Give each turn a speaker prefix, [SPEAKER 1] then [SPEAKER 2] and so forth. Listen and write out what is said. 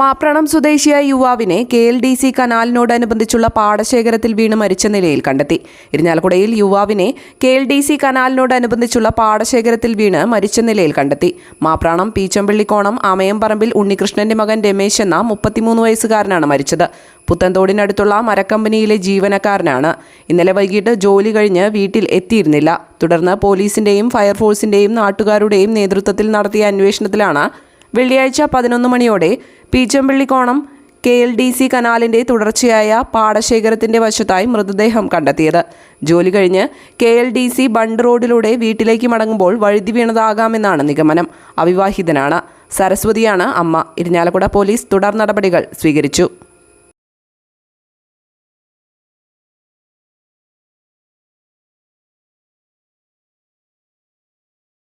[SPEAKER 1] മാപ്രാണം സ്വദേശിയായ യുവാവിനെ K L D C കനാലിനോടനുബന്ധിച്ചുള്ള പാടശേഖരത്തിൽ വീണ് മരിച്ച നിലയിൽ കണ്ടെത്തി. ഇരിഞ്ഞാലക്കുടയിൽ യുവാവിനെ കെ എൽ ഡി സി കനാലിനോടനുബന്ധിച്ചുള്ള പാടശേഖരത്തിൽ വീണ് മരിച്ച നിലയിൽ കണ്ടെത്തി. മാപ്രാണം പീച്ചമ്പള്ളിക്കോണം അമയംപറമ്പിൽ ഉണ്ണികൃഷ്ണന്റെ മകൻ രമേശ് എന്ന മുപ്പത്തിമൂന്ന് വയസ്സുകാരനാണ് മരിച്ചത്. പുത്തൻതോടിനടുത്തുള്ള മരക്കമ്പനിയിലെ ജീവനക്കാരനാണ്. ഇന്നലെ വൈകിട്ട് ജോലി കഴിഞ്ഞ് വീട്ടിൽ എത്തിയിരുന്നില്ല. തുടർന്ന് പോലീസിന്റെയും ഫയർഫോഴ്സിന്റെയും നാട്ടുകാരുടെയും നേതൃത്വത്തിൽ നടത്തിയ അന്വേഷണത്തിലാണ് വെള്ളിയാഴ്ച പതിനൊന്ന് മണിയോടെ Peechampallikonam K L D C കനാലിന്റെ തുടർച്ചയായ പാടശേഖരത്തിന്റെ വശത്തായി മൃതദേഹം കണ്ടെത്തിയത്. ജോലി കഴിഞ്ഞ് K L D C bund റോഡിലൂടെ വീട്ടിലേക്ക് മടങ്ങുമ്പോൾ വഴുതി വീണതാകാമെന്നാണ് നിഗമനം. അവിവാഹിതനാണ്. സരസ്വതിയാണ് അമ്മ. ഇരിഞ്ഞാലക്കുട പോലീസ് തുടർ നടപടികൾ സ്വീകരിച്ചു.